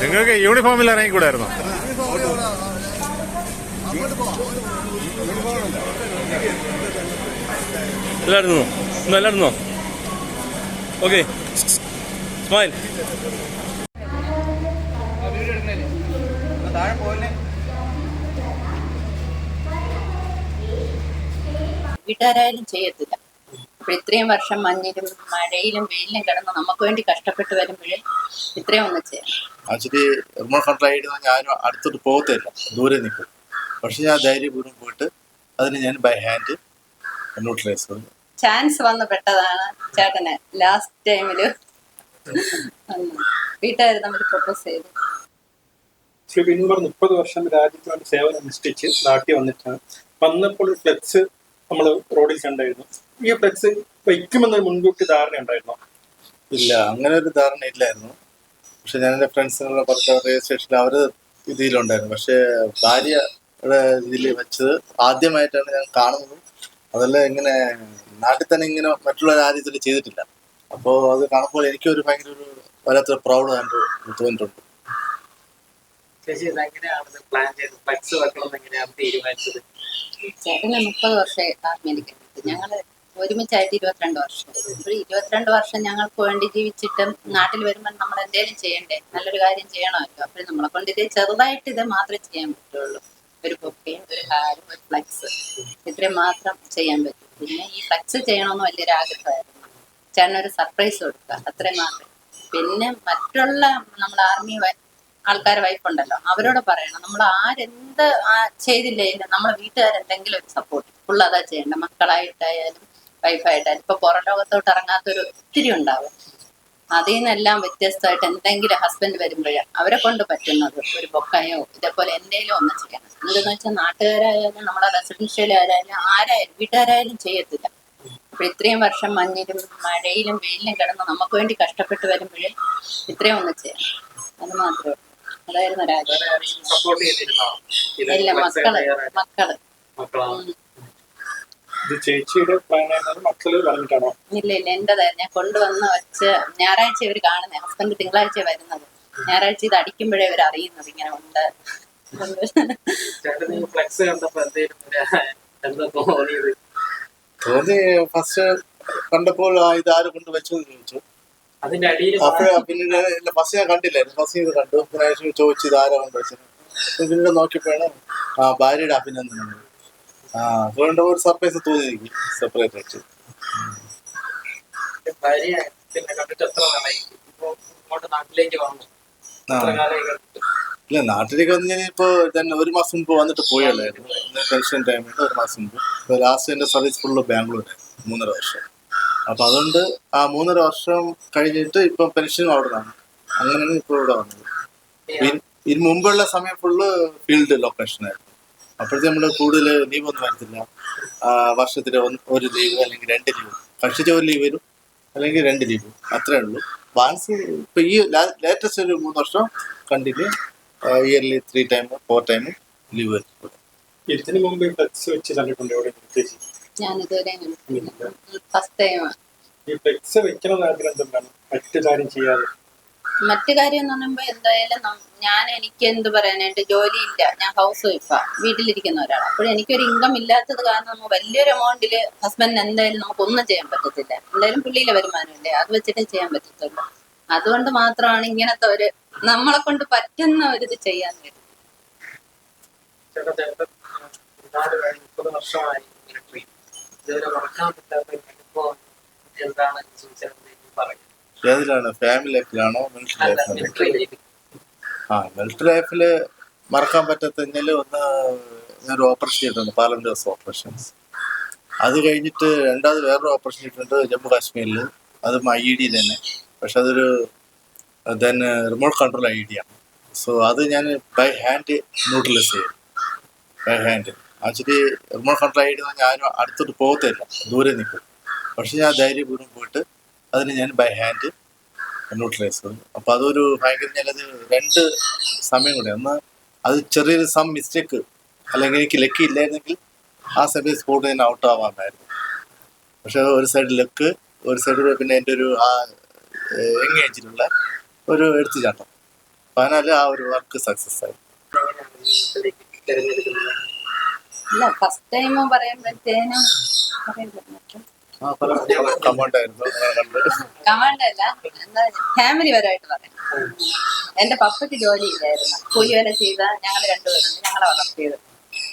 നിങ്ങൾക്ക് യൂണിഫോമിൽ ഇറങ്ങിക്കൂടായിരുന്നോ? എല്ലാവരും താഴെ ഓക്കെ. സ്മൈൽ വീട്ടുകാരായാലും ചെയ്യത്തില്ല. അപ്പൊ ഇത്രയും വർഷം മഞ്ഞിലും മഴയിലും വെയിലും കിടന്ന് നമുക്ക് വേണ്ടി കഷ്ടപ്പെട്ട് വരുമ്പോഴേ ഇത്രയും ഒന്ന് ചെയ്യാം. ആക്ച്വലി റിമോട്ട് കൺട്രോൾ ആയിട്ട് ഞാൻ അടുത്തോട്ട് പോകത്തില്ല. ദൂരെ നിൽക്കും. പക്ഷെ ഞാൻ ധൈര്യപൂർവം പോയിട്ട് അതിന് ഞാൻ ബൈ ഹാൻഡ് ന്യൂട്രലൈസ് ചെയ്തു ചാൻസ് വന്ന് പെട്ടതാണ് ചേട്ടന് ലാസ്റ്റ് ടൈമിൽ വീട്ടുകാർ നമ്മൾ പ്രപ്പോസ് ചെയ്തു. ശ്രീ മുപ്പത് വർഷം രാജ്യത്തിന് വേണ്ടി സേവനം അനുഷ്ഠിച്ച് നാട്ടിൽ വന്നിട്ടാണ്. വന്നപ്പോൾ ഫ്ലെക്സ് നമ്മൾ റോഡിൽ കണ്ടായിരുന്നു. ഈ ഫ്ലെക്സ് വയ്ക്കുമെന്നൊരു മുൻകൂട്ടി ധാരണ ഉണ്ടായിരുന്നു? ഇല്ല അങ്ങനെ ഒരു ധാരണ ഇല്ലായിരുന്നു. പക്ഷെ ഞാൻ എന്റെ ഫ്രണ്ട്സിനുള്ള പറഞ്ഞ റെയിൽവേ അവർ അവർ ഇതിലുണ്ടായിരുന്നു. പക്ഷെ ഭാര്യയുടെ ഇതിൽ വെച്ചത് ആദ്യമായിട്ടാണ് ഞാൻ കാണുന്നത്. അതെല്ലാം ഇങ്ങനെ നാട്ടിൽ തന്നെ ഇങ്ങനെ മറ്റുള്ള രാജ്യത്തിൽ ചെയ്തിട്ടില്ല. അപ്പോ അത് കാണുമ്പോൾ എനിക്കൊരു ഭയങ്കര ഒരു വല്ലാത്തൊരു പ്രൗഡ് ആണ് തോന്നിയിട്ടുണ്ട്. ചേച്ചി ഇതെങ്ങനെയാണ് പ്ലാൻ ചെയ്തത്? ഫ്ലക്സ് വെക്കണം എങ്ങനെയാണ് തീരുമാനിച്ചത്? ചേട്ടന് മുപ്പത് വർഷമായി ഞങ്ങൾ ഒരുമിച്ചായിട്ട് ഇരുപത്തിരണ്ട് വർഷം. ഒരു ഇരുപത്തിരണ്ട് വർഷം ഞങ്ങൾക്ക് വേണ്ടി ജീവിച്ചിട്ടും നാട്ടിൽ വരുമ്പോൾ നമ്മൾ എന്തെങ്കിലും ചെയ്യണ്ടേ? നല്ലൊരു കാര്യം ചെയ്യണമല്ലോ. അപ്പോൾ നമ്മളെ കൊണ്ട് ഇത് ചെറുതായിട്ട് ഇത് മാത്രമേ ചെയ്യാൻ പറ്റുള്ളൂ. ഒരു ബൊക്കയും ഒരു ഹാരും ഒരു ഫ്ലക്സ് ഇത്രയും മാത്രം ചെയ്യാൻ പറ്റും. പിന്നെ ഈ ഫ്ലക്സ് ചെയ്യണമെന്ന് വലിയൊരു ആഗ്രഹമായിരുന്നു. ചേട്ടനൊരു സർപ്രൈസ് കൊടുക്കുക. അത്രയും മാത്രം പിന്നെ മറ്റുള്ള നമ്മുടെ ആർമി ആൾക്കാർ വൈഫുണ്ടല്ലോ അവരോട് പറയണം. നമ്മൾ ആരെന്ത് ചെയ്തില്ലേ? നമ്മളെ വീട്ടുകാരെന്തെങ്കിലും ഒരു സപ്പോർട്ട് ഫുൾ അതാ ചെയ്യണ്ട. മക്കളായിട്ടായാലും വൈഫായിട്ടായാലും ഇപ്പൊ പുറം ലോകത്തോട്ട് ഇറങ്ങാത്തൊരു ഒത്തിരി ഉണ്ടാവും. അതിൽ നിന്നെല്ലാം വ്യത്യസ്തമായിട്ട് എന്തെങ്കിലും ഹസ്ബൻഡ് വരുമ്പോഴേ അവരെ കൊണ്ട് പറ്റുന്നത്. ഒരു ബൊക്കയോ ഇതേപോലെ എന്തെങ്കിലും ഒന്ന് ചെയ്യണം എന്തെന്ന് വെച്ചാൽ നാട്ടുകാരായാലും നമ്മളെ റെസിഡൻഷ്യലായാലും ആരായാലും വീട്ടുകാരായാലും ചെയ്യത്തില്ല. അപ്പൊ ഇത്രയും വർഷം മഞ്ഞിലും മഴയിലും വെയിലും കിടന്ന് നമുക്ക് വേണ്ടി കഷ്ടപ്പെട്ട് വരുമ്പോഴേ ഇത്രയും ഒന്ന് ചെയ്യണം അത് മാത്രമേ അതായിരുന്നു രാജ്യം ഇല്ല മക്കൾ മക്കൾ ചേച്ചിയുടെ മക്കൾ പറഞ്ഞിട്ടാണോ? ഇല്ല ഇല്ല എന്റേതായിരുന്നു ഞാൻ കൊണ്ടുവന്ന് വെച്ച് ഞായറാഴ്ച ഇവർ കാണുന്നത് ഹസ്ബൻഡ് തിങ്കളാഴ്ച വരുന്നത്. ഞായറാഴ്ച ഇത് അടിക്കുമ്പോഴേ ഇവർ അറിയുന്നത് ഇങ്ങനെ ഉണ്ട്. ഫ്ലക്സ് കണ്ടപ്പോ തോന്നിയത്? തോന്നി ഫസ്റ്റ് കണ്ടപ്പോൾ ആ ഇത് ആര് കൊണ്ട് വെച്ചു എന്ന് ചോദിച്ചു. അതിന്റെ അടിയിൽ പിന്നെ ഫസ്റ്റ് ഞാൻ കണ്ടില്ലായിരുന്നു. ഫസ്റ്റ് ഇത് കണ്ടു. ചോദിച്ചു ഇത് ആരാ കൊണ്ട് വെച്ചത്? അപ്പൊ പിന്നീട് നോക്കിയപ്പോഴാണ് ആ ഭാര്യയുടെ അഭിനന്ദനം. അതുകൊണ്ട് ഒരു സർപ്രൈസ് തോന്നി എനിക്ക് സെപ്പറേറ്റ് ആയിട്ട് ഭാര്യ പിന്നെ കണ്ടിട്ട് എത്ര നാളായി? ഇപ്പൊ ഇങ്ങോട്ട് നാട്ടിലേക്ക് വന്നു. ഇല്ല നാട്ടിലേക്ക് വന്ന് ഞാൻ ഇപ്പോ തന്നെ ഒരു മാസം മുമ്പ് വന്നിട്ട് പോയല്ലായിരുന്നു പെൻഷൻ ടൈമിൽ ഒരു മാസം മുമ്പ്. ലാസ്റ്റ് എന്റെ സർവീസ് ഫുള്ള് ബാംഗ്ലൂർ മൂന്നര വർഷം. അപ്പൊ അതുകൊണ്ട് ആ മൂന്നര വർഷം കഴിഞ്ഞിട്ട് ഇപ്പൊ പെൻഷനും അവിടെ നിന്നാണ് അങ്ങനെയാണ് ഇപ്പൊ ഇവിടെ വന്നത്. ഇതിന് മുമ്പുള്ള സമയം ഫുള്ള് ഫീൽഡ് ലൊക്കേഷൻ ആയിരുന്നു. അപ്പോഴത്തെ നമ്മൾ കൂടുതൽ ലീവ് ഒന്നും വരത്തില്ല. ആ, വർഷത്തിൽ ഒന്ന് ഒരു ലീവ് അല്ലെങ്കിൽ രണ്ട് ലീവ്. കക്ഷിച്ച ഒരു ലീവ് വരും അല്ലെങ്കിൽ രണ്ട് ലീവ്. അത്രേ ഉള്ളൂ. ബാലൻസ് ഇപ്പൊ ഈ ലേറ്റസ്റ്റ് ഒരു മൂന്ന് വർഷം continue yearly three time four time leave വരും. ഇതിന് മുമ്പ് ഈ ഫ്ലെക്സ് വെച്ച് കണ്ടിട്ടുണ്ട് എവിടെ ചേച്ചി ഫസ്റ്റ് ടൈം ഈ ഫ്ലെക്സ് വെക്കണമെന്ന് ആഗ്രഹം എന്താണ് മറ്റു കാര്യം ചെയ്യാതെ. മറ്റു കാര്യം എന്ന് പറയുമ്പോ എന്തായാലും ഞാൻ എനിക്ക് എന്ത് പറയാനായിട്ട് ഇല്ല ഞാൻ ഹൗസ് വൈഫാ വീട്ടിലിരിക്കുന്ന ഒരാളാണ് അപ്പോൾ എനിക്കൊരു ഇൻകം ഇല്ലാത്തത് കാരണം നമുക്ക് വലിയൊരു എമൗണ്ടിൽ ഹസ്ബൻഡിന് എന്തായാലും നമുക്ക് ഒന്നും ചെയ്യാൻ പറ്റത്തില്ല. എന്തായാലും പുള്ളിയിലെ വരുമാനമില്ലേ അത് വെച്ചിട്ടേ ചെയ്യാൻ പറ്റത്തുള്ളൂ. അതുകൊണ്ട് മാത്രമാണ് ഇങ്ങനത്തെ ഒരു നമ്മളെ കൊണ്ട് പറ്റുന്ന ഒരു ഇത് ചെയ്യാൻ വർഷമായി പറയും. ഏതിലാണ്? ഫാമിലി ലൈഫിലാണോ മിലിറ്ററി ലൈഫിലാണോ ആ മിലിറ്ററി ലൈഫിൽ മറക്കാൻ പറ്റാത്തതിൽ ഒന്ന് ഒരു ഓപ്പറേഷൻ ചെയ്തിട്ടുണ്ട്. പാർലമെന്റ് ഹൗസ് ഓപ്പറേഷൻസ് അത് കഴിഞ്ഞിട്ട് രണ്ടാമത് വേറൊരു ഓപ്പറേഷൻ ചെയ്തിട്ടുണ്ട് ജമ്മു കാശ്മീരിൽ അതും ഐ ഇ ഡി തന്നെ. പക്ഷെ അതൊരു then remote control I D ആണ്. സോ അത് ഞാൻ ബൈ ഹാൻഡ് ന്യൂട്രലൈസ് ചെയ്യും. By hand actually remote control I D ഞാൻ അടുത്തോട്ട് പോകത്തില്ല. ദൂരെ നിൽക്കും. പക്ഷെ ഞാൻ ധൈര്യപൂർവം പോയിട്ട് അതിന് ഞാൻ ബൈ ഹാൻഡ് ന്യൂട്രലൈസ് ചെയ്തു അപ്പോൾ അതൊരു ഭയങ്കര ഞാനത് രണ്ട് സമയം കൂടെ. ഒന്ന് അത് ചെറിയൊരു സം മിസ്റ്റേക്ക് അല്ലെങ്കിൽ എനിക്ക് ലക്കി ഇല്ലായിരുന്നെങ്കിൽ ആ സമയത്ത് സ്പോട്ട് ഞാൻ ഔട്ട് ആവാമായിരുന്നു. പക്ഷെ ഒരു സൈഡ് ലക്ക് ഒരു സൈഡ് പിന്നെ എന്റെ ഒരു ആ യങ് ഏജിലുള്ള ഒരു എടുത്തുചാട്ടം. അതിനാല് ആ ഒരു വർക്ക് സക്സസ് ആയി. ഫസ്റ്റ് ടൈം പറയാൻ കമൗണ്ട് ആയിരുന്നു അങ്ങനെ കണ്ട് കമാൻഡ് അല്ല എന്താ ഫാമിലി പരമായിട്ട് പറയാം. എന്റെ പപ്പയ്ക്ക് ജോലി ഇല്ലായിരുന്നു. കൂലി വില ചെയ്ത ഞങ്ങൾ രണ്ടുപേരും ഞങ്ങളെ വളർത്തിയത്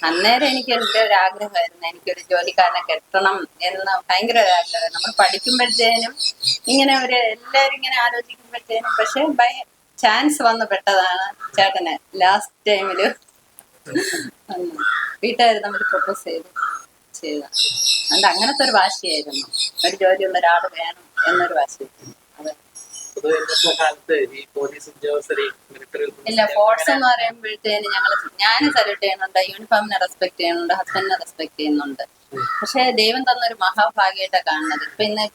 അന്നേരം എനിക്ക് എന്റെ ഒരു ആഗ്രഹമായിരുന്നു എനിക്കൊരു ജോലിക്കാരനെ കെട്ടണം എന്ന് ഭയങ്കര ഒരു ആഗ്രഹം നമ്മൾ പഠിക്കുമ്പോഴത്തേനും ഇങ്ങനെ ഒരു എല്ലാവരും ഇങ്ങനെ ആലോചിക്കുമ്പോഴത്തേനും പക്ഷെ ബൈ ചാൻസ് വന്ന് പെട്ടതാണ് ചേട്ടന്. ലാസ്റ്റ് ടൈമിൽ വീട്ടുകാർ നമ്മൾ പ്രൊപ്പോസ് ചെയ്തു. ചെയ്ത അതുകൊണ്ട് അങ്ങനത്തെ ഒരു വാശിയായിരുന്നു. ഒരു ജോലിയുള്ള ഒരാൾ വേണം എന്നൊരു വാശി. അതെ. ഇല്ല ഫോഴ്സ് എന്ന് പറയുമ്പോഴത്തേന് ഞങ്ങൾ ഞാൻ സല്യൂട്ട് ചെയ്യുന്നുണ്ട് യൂണിഫോമിനെ റെസ്പെക്ട് ചെയ്യുന്നുണ്ട് ഹസ്ബൻഡിനെ റെസ്പെക്ട് ചെയ്യുന്നുണ്ട്. പക്ഷെ ദൈവം തന്നൊരു മഹാഭാഗ്യമായിട്ടാണ് കാണുന്നത്. ഇപ്പൊ ഇന്ന്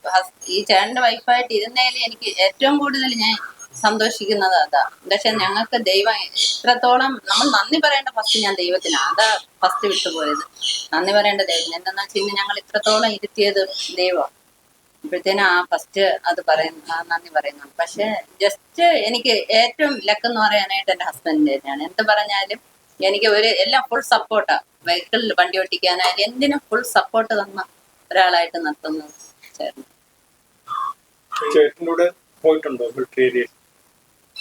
ഈ ചേട്ടന്റെ വൈഫായിട്ട് ഇരുന്നതിൽ എനിക്ക് ഏറ്റവും കൂടുതൽ ഞാൻ സന്തോഷിക്കുന്നത് അതാ. പക്ഷെ ഞങ്ങൾക്ക് ദൈവം എത്രത്തോളം നമ്മൾ നന്ദി പറയേണ്ട ഫസ്റ്റ് ഞാൻ ദൈവത്തിനാണ് അതാ ഫസ്റ്റ് വിട്ടുപോയത് നന്ദി പറയേണ്ട ദൈവത്തിന്. എന്താണെന്ന് വെച്ചാൽ ഇന്ന് ഞങ്ങൾ ഇത്രത്തോളം ഇരുത്തിയത് ദൈവം. ഇപ്പോഴത്തേനും ആ ഫസ്റ്റ് അത് പറയുന്ന നന്ദി പറയുന്നു പക്ഷെ ജസ്റ്റ് എനിക്ക് ഏറ്റവും ലക്ക് എന്ന് പറയാനായിട്ട് എന്റെ ഹസ്ബൻഡ് തന്നെയാണ്. എന്ത് പറഞ്ഞാലും എനിക്ക് ഒരു എല്ലാം ഫുൾ സപ്പോർട്ടാ വെഹിക്കിളിൽ വണ്ടി ഓട്ടിക്കാനായാലും എന്തിനും ഫുൾ സപ്പോർട്ട് തന്ന ഒരാളായിട്ട് നിർത്തുന്നത് ചേട്ടന്റെ കൂടെ പോയിട്ടുണ്ടോ? മിലിറ്ററി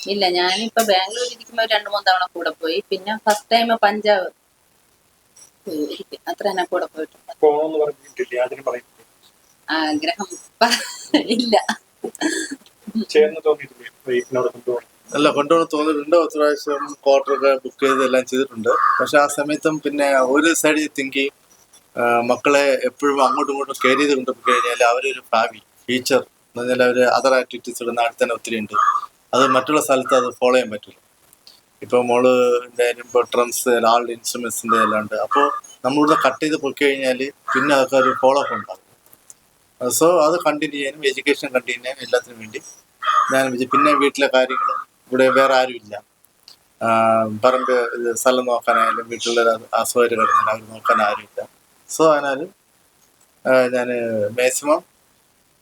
ഇല്ല ഞാനിപ്പോ ബാംഗ്ലൂർ ഇരിക്കുമ്പോ രണ്ടു മൂന്ന് തവണ കൂടെ പോയി. പിന്നെ ഫസ്റ്റ് ടൈം പഞ്ചാബ്. അത്ര തന്നെ കൂടെ പോയിട്ടുണ്ട്. ആഗ്രഹം. ഇല്ല. അല്ല കൊണ്ടുപോകണം തോന്നിയിട്ടുണ്ട്. ഒത്തിരി പ്രാവശ്യം ക്വാർട്ടറൊക്കെ ബുക്ക് ചെയ്ത് എല്ലാം ചെയ്തിട്ടുണ്ട്. പക്ഷെ ആ സമയത്തും പിന്നെ ഒരു സൈഡിൽ തിങ്കി മക്കളെ എപ്പോഴും അങ്ങോട്ടും ഇങ്ങോട്ടും കെയർ ചെയ്ത് കൊണ്ടുപോയി കഴിഞ്ഞാൽ അവരൊരു ഭാവി ഫീച്ചർ എന്ന് പറഞ്ഞാൽ അവർ അതർ ആക്ടിവിറ്റീസ് നാട്ടിൽ തന്നെ ഒത്തിരി ഉണ്ട്. അത് മറ്റുള്ള സ്ഥലത്ത് അത് ഫോളോ ചെയ്യാൻ പറ്റില്ല. ഇപ്പോൾ മോൾ എന്തായാലും ഇപ്പോൾ ട്രംസ് ആളുടെ ഇൻസ്ട്രുമെന്റ്സിന്റെ എല്ലാം ഉണ്ട് അപ്പോൾ നമ്മളിവിടെ കട്ട് ചെയ്ത് പൊക്കി കഴിഞ്ഞാൽ പിന്നെ അതൊക്കെ ഒരു ഫോളോ അപ്പ് ഉണ്ടാകും സോ അത് കണ്ടിന്യൂ ചെയ്യാനും എഡ്യൂക്കേഷൻ കണ്ടിന്യൂ ചെയ്യാനും എല്ലാത്തിനും വേണ്ടി ഞാൻ പിന്നെ വീട്ടിലെ കാര്യങ്ങളും ഇവിടെ വേറെ ആരും ഇല്ല പറമ്പ് സ്ഥലം നോക്കാനായാലും വീട്ടിലുള്ള അസൗകര്യം കിടന്നാൽ അവർ നോക്കാൻ ഇല്ല സോ അതിനാൽ ഞാൻ മാക്സിമം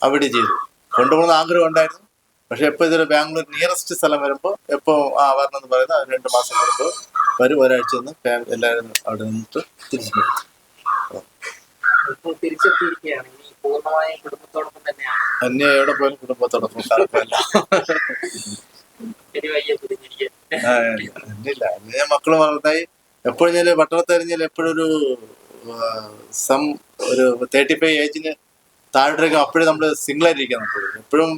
അവിടെ ചെയ്തു. കൊണ്ടുപോകുന്ന ആഗ്രഹം ഉണ്ടായിരുന്നു. പക്ഷെ എപ്പോൾ ഇതൊരു ബാംഗ്ലൂർ നിയറസ്റ്റ് സ്ഥലം വരുമ്പോൾ എപ്പോൾ ആ വരണം എന്ന് പറയുന്നത് രണ്ട് മാസം വരുമ്പോൾ വരും. ഒരാഴ്ച ഒന്ന് ഫാമിലി എല്ലാവരും അവിടെ നിന്നിട്ട് തിരിച്ചു വരും. ഇപ്പോൾ അന്യ എവിടെ പോയാലും കുടുംബത്തോടൊപ്പം കുഴപ്പമില്ല ഇല്ല ഞാൻ മക്കൾ വളർന്നായി. എപ്പോഴും ഞാൻ പട്ടണത്ത് കഴിഞ്ഞാൽ എപ്പോഴും ഒരു സം ഒരു തേർട്ടി ഫൈവ് ഏജിന് താഴോട്ടേക്കും അപ്പോഴും നമ്മൾ സിംഗിൾ എപ്പോഴും എപ്പോഴും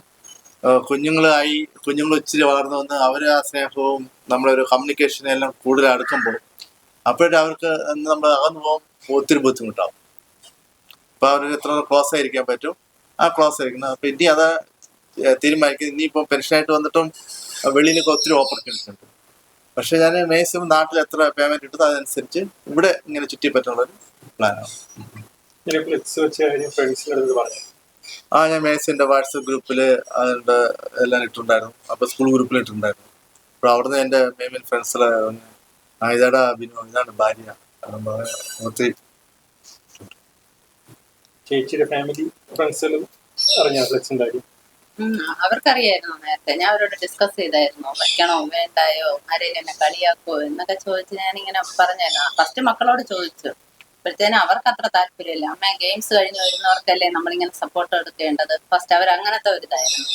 കുഞ്ഞുങ്ങളായി കുഞ്ഞുങ്ങൾ ഇച്ചിരി വളർന്നു വന്ന് അവരെ ആ സ്നേഹവും ഒരു കമ്മ്യൂണിക്കേഷൻ എല്ലാം കൂടുതൽ അടുക്കുമ്പോൾ അപ്പോഴും അവർക്ക് നമ്മൾ അകന്നു പോകും ഒത്തിരി ബുദ്ധിമുട്ടാവും. അപ്പൊ അവർക്ക് എത്ര ക്ലോസ് ആയിരിക്കാൻ പറ്റും? ആ ക്ലോസ് ആയിരിക്കണം. അപ്പൊ ഇനി അത് തീരുമാനിക്കുന്നത് ഇനിയിപ്പം പെൻഷനായിട്ട് വന്നിട്ടും വെളിയിലൊക്കെ ഒത്തിരി ഓപ്പർച്യൂണിറ്റി ഉണ്ട്. പക്ഷെ ഞാൻ മാക്സിമം നാട്ടിൽ എത്ര പേയ്മെന്റ് കിട്ടുന്നു അതനുസരിച്ച് ഇവിടെ ഇങ്ങനെ ചുറ്റിപ്പറ്റുള്ള ഒരു പ്ലാനാണ് ആ ഞാൻ മേസിന്റെ വാട്സപ്പ് ഗ്രൂപ്പിൽ അതിന്റെ എല്ലാം ഇട്ടിട്ടുണ്ടായിരുന്നു. അപ്പൊ സ്കൂൾ ഗ്രൂപ്പിൽ ഇട്ടിട്ടുണ്ടായിരുന്നു. അപ്പൊ അവിടുന്ന് എന്റെ മെയിൻ ഫ്രണ്ട്സിലെ ഇതാടാ ബിനു ഇതാണ് ഭാര്യ. ചേച്ചിയുടെ ഫാമിലി ഫ്രണ്ട്സിലും കാര്യം? അവർക്കറിയായിരുന്നു നേരത്തെ. ഞാൻ അവരോട് ഡിസ്കസ് ചെയ്തായിരുന്നു. വയ്ക്കണോ വേണ്ടായോ ആരെയും എന്നെ കളിയാക്കോ എന്നൊക്കെ ചോദിച്ച് ഇങ്ങനെ പറഞ്ഞായിരുന്നു. ഫസ്റ്റ് മക്കളോട് ചോദിച്ചു. അപ്പോഴത്തേനും അവർക്ക് അത്ര താല്പര്യമില്ല. അമ്മ ഗെയിംസ് കഴിഞ്ഞ് വരുന്നവർക്കല്ലേ നമ്മളിങ്ങനെ സപ്പോർട്ട് കൊടുക്കേണ്ടത് ഫസ്റ്റ് അവർ അങ്ങനത്തെ ഒരു ഇതായിരുന്നു.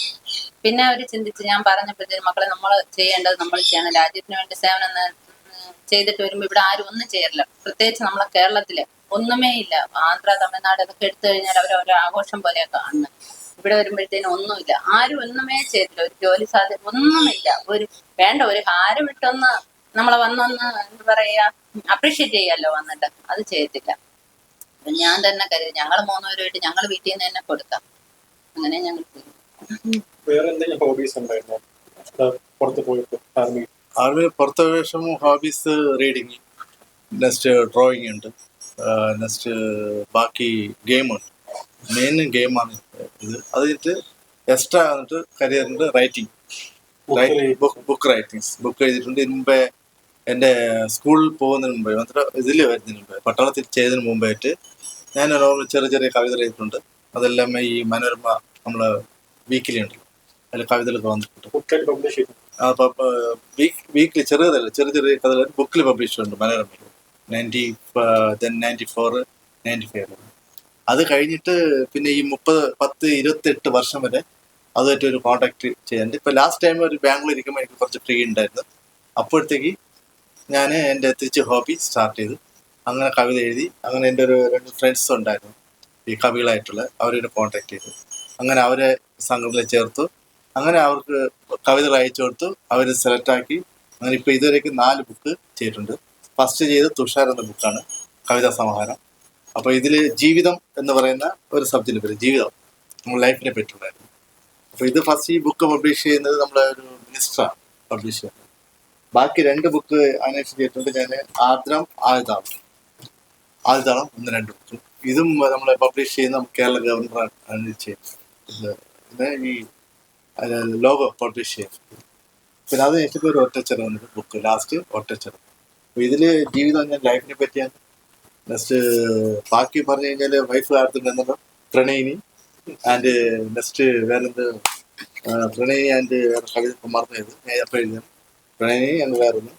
പിന്നെ അവർ ചിന്തിച്ച് ഞാൻ പറഞ്ഞപ്പോഴത്തേനും മക്കളെ നമ്മൾ ചെയ്യേണ്ടത് നമ്മൾ ചെയ്യണം. രാജ്യത്തിന് വേണ്ടി സേവനം ചെയ്തിട്ട് വരുമ്പോൾ ഇവിടെ ആരും ഒന്നും ചെയ്യറില്ല. പ്രത്യേകിച്ച് നമ്മളെ കേരളത്തിൽ ഒന്നുമേ ഇല്ല. ആന്ധ്ര തമിഴ്നാട് ഇതൊക്കെ എടുത്തു കഴിഞ്ഞാൽ അവർ ഒരു ആഘോഷം പോലെയാണ് കാണുന്നത് ഇവിടെ വരുമ്പോഴത്തേനും ഒന്നുമില്ല ആരും ഒന്നുമേ ചെയ്തില്ല. ഒരു ജോലി സാധ്യത ഒന്നുമില്ല. ഒരു വേണ്ട ഒരു ഹാരം ഇട്ടൊന്ന് നമ്മളെ വന്നൊന്ന് എന്താ പറയാ അപ്രീഷിയേറ്റ് ചെയ്യാലോ വന്നിട്ട്. അത് ചെയ്യത്തില്ല. ഞാൻ തന്നെ കരുതി ഞങ്ങൾ മൂന്നുപേരുമായിട്ട് ഞങ്ങൾ വീട്ടിൽ നിന്ന് തന്നെ കൊടുക്കാം. അങ്ങനെ ഞങ്ങൾ വേറെ എന്തെങ്കിലും ഹോബീസ് ഉണ്ടായിരുന്നോ? പുറത്ത് ആർമി ആർമി പുറത്തെ വേഷം ഹോബീസ് റീഡിങ് നെക്സ്റ്റ് ഡ്രോയിങ് ഉണ്ട്. നെക്സ്റ്റ് ബാക്കി ഗെയിമുണ്ട് മെയിൻ ഗെയിമാണ് ഇത്. അത് കഴിഞ്ഞിട്ട് എക്സ്ട്രാ വന്നിട്ട് കരിയറിന്റെ writing book writings writings book എഴുതിയിട്ടുണ്ട്. ഇതിന് മുമ്പേ എന്റെ സ്കൂളിൽ പോകുന്നതിന് മുമ്പ് മാത്രം ഇതിൽ വരുന്നതിന് മുമ്പേ പട്ടണത്തിൽ ചെയ്തതിന് മുമ്പായിട്ട് ഞാൻ ചെറിയ ചെറിയ കവിതകൾ എഴുതിയിട്ടുണ്ട്. അതെല്ലാം ഈ മനോരമ നമ്മൾ വീക്കിലി ഉണ്ടല്ലോ. അതിൽ കവിതകളൊക്കെ വന്നിട്ടുണ്ട്. വീക്കിലി ചെറിയതല്ല ചെറിയ ചെറിയ കഥകൾ ബുക്കിൽ പബ്ലിഷ് ചെയ്തിട്ടുണ്ട് Manorama ninety then ninety four ninety five അത് കഴിഞ്ഞിട്ട് പിന്നെ ഈ മുപ്പത് പത്ത് ഇരുപത്തെട്ട് വർഷം വരെ അതുമായിട്ട് ഒരു കോണ്ടാക്ട് ചെയ്യാറുണ്ട് ഇപ്പൊ ലാസ്റ്റ് ടൈം ഒരു ബാംഗ്ലൂർ ഇരിക്കുമ്പോൾ എനിക്ക് കുറച്ച് ഫ്രീ ഉണ്ടായിരുന്നു. അപ്പോഴത്തേക്ക് ഞാൻ എന്റെ തിരിച്ച് ഹോബി സ്റ്റാർട്ട് ചെയ്തു. അങ്ങനെ കവിത എഴുതി അങ്ങനെ എന്റെ ഒരു രണ്ട് ഫ്രണ്ട്സ് ഉണ്ടായിരുന്നു. ഈ കവികളായിട്ടുള്ള അവരെ കോണ്ടാക്ട് ചെയ്തു. അങ്ങനെ അവരെ സംഘടനയിൽ ചേർത്തു. അങ്ങനെ അവർക്ക് കവിതകൾ അയച്ചു കൊടുത്തു. അവർ സെലക്ട് ആക്കി. അങ്ങനെ ഇപ്പോൾ ഇതുവരേക്ക് നാല് ബുക്ക് ചെയ്തിട്ടുണ്ട്. ഫസ്റ്റ് ചെയ്ത് തുഷാർ എന്ന ബുക്കാണ് കവിതാ സമാഹാരം. അപ്പോൾ ഇതിൽ ജീവിതം എന്ന് പറയുന്ന ഒരു സബ്ജക്റ്റ് പേര് ജീവിതം. നമ്മൾ ലൈഫിനെ പറ്റുള്ളായിരുന്നു അപ്പോൾ ഇത് ഫസ്റ്റ് ഈ ബുക്ക് പബ്ലിഷ് ചെയ്യുന്നത് നമ്മളെ ഒരു മിനിസ്റ്ററാണ് പബ്ലിഷ് ചെയ്യുന്നത് ബാക്കി രണ്ട് ബുക്ക് അന്വേഷിച്ച് ചെയ്തിട്ടുണ്ട് ഞാൻ ആദ്രം ആയുധാളം ആയുധാളം ഒന്ന് രണ്ട് ബുക്ക് ഇതും നമ്മളെ പബ്ലിഷ് ചെയ്യുന്ന കേരള ഗവർണറാണ് ചെയ്യുന്നത് ഇത് ഇത് ഈ ലോഗോ പബ്ലിഷ് ചെയ്യും. പിന്നെ അത് എനിക്ക് ഒരു ഒറ്റച്ചെറവുണ്ട് ബുക്ക് ലാസ്റ്റ് ഒറ്റച്ചെറവ് അപ്പൊ ഇതിൽ ജീവിതം ഞാൻ ലൈഫിനെ പറ്റിയാണ്. നെക്സ്റ്റ് ബാക്കി പറഞ്ഞു കഴിഞ്ഞാൽ വൈഫ് കാര്യത്തിൽ പ്രണയിനി. ആൻഡ് നെക്സ്റ്റ് വേറെന്ത്? പ്രണയിനി ആൻഡ് വേറെ കവിത മറന്നു ചെയ്ത് എഴുതിയാണ് പ്രണയിനി എന്ന് വേറൊന്ന്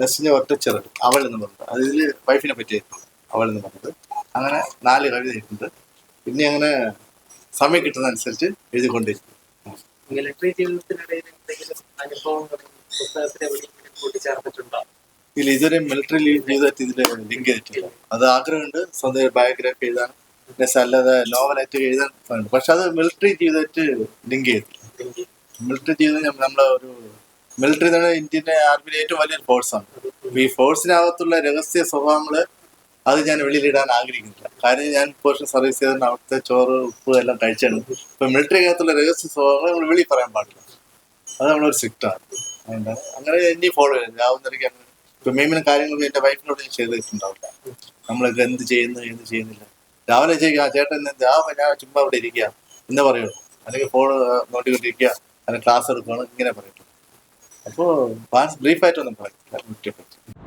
നെക്സ്റ്റ് ഞാൻ ഒറ്റച്ചെറവ് അവൾ എന്ന് പറഞ്ഞത് അതിൽ വൈഫിനെ പറ്റിയായിരുന്നു അവൾ എന്ന് പറഞ്ഞത് അങ്ങനെ നാല് കവിത എഴുതിയിട്ടുണ്ട് പിന്നെ അങ്ങനെ സമയം കിട്ടുന്ന അനുസരിച്ച് എഴുതിക്കൊണ്ടിരിക്കും ഇല്ല ഇതുവരെ മിലിറ്ററി ജീവിതത്തിൽ ഇതിൽ ലിങ്ക് ചെയ്തിട്ടില്ല. അത് ആഗ്രഹമുണ്ട് സ്വന്തം ബയോഗ്രാഫി എഴുതാൻ. അല്ലാതെ നോവലായിട്ട് എഴുതാൻ പക്ഷെ അത് മിലിറ്ററി ജീവിതമായിട്ട് ലിങ്ക് ചെയ്തിട്ടില്ല. മിലിറ്ററി ജീവിതം നമ്മൾ ഒരു മിലിറ്ററി തന്നെ ഇന്ത്യൻ ആർമിയിലെ ഏറ്റവും വലിയൊരു ഫോഴ്സാണ് ഈ ഫോഴ്സിനകത്തുള്ള രഹസ്യ സ്വഭാവങ്ങൾ അത് ഞാൻ വെളിയിലിടാൻ ആഗ്രഹിക്കുന്നില്ല. കാര്യം ഞാൻ പോഷൻ സർവീസ് ചെയ്തിട്ട് അവിടുത്തെ ചോറ് ഉപ്പ് എല്ലാം കഴിച്ചാണ്. ഇപ്പൊ മിലിറ്ററിക്കകത്തുള്ള രഹസ്യ സ്വഭാവങ്ങൾ നമ്മൾ വെളിയിൽ പറയാൻ പാടില്ല. അത് നമ്മളൊരു സ്ട്രിക്റ്റാണ് അതുകൊണ്ടാണ് അങ്ങനെ ഇനി ഫോളോ ചെയ്യുന്നത് ആവുന്നവർക്ക് അങ്ങനെ ഇപ്പൊ മെയിനും കാര്യങ്ങൾ എന്റെ വൈഫിനോട് ഞാൻ ചെയ്തിട്ടുണ്ടാവില്ല നമ്മളൊക്കെ എന്ത് ചെയ്യുന്നു എന്ത് ചെയ്യുന്നില്ല. രാവിലെ ചെയ്യുക ആ ചേട്ടൻ എന്ത് ആ ഞാൻ ചുമ്മാ ഇവിടെ ഇരിക്കുക. എന്ന് പറയുള്ളൂ അല്ലെങ്കിൽ ഫോൺ നോട്ടിക്കൊണ്ടിരിക്കുക. അല്ലെങ്കിൽ ക്ലാസ് എടുക്കുകയാണ് ഇങ്ങനെ പറയട്ടെ. അപ്പോൾ ബ്രീഫ് ആയിട്ടൊന്നും പറയാം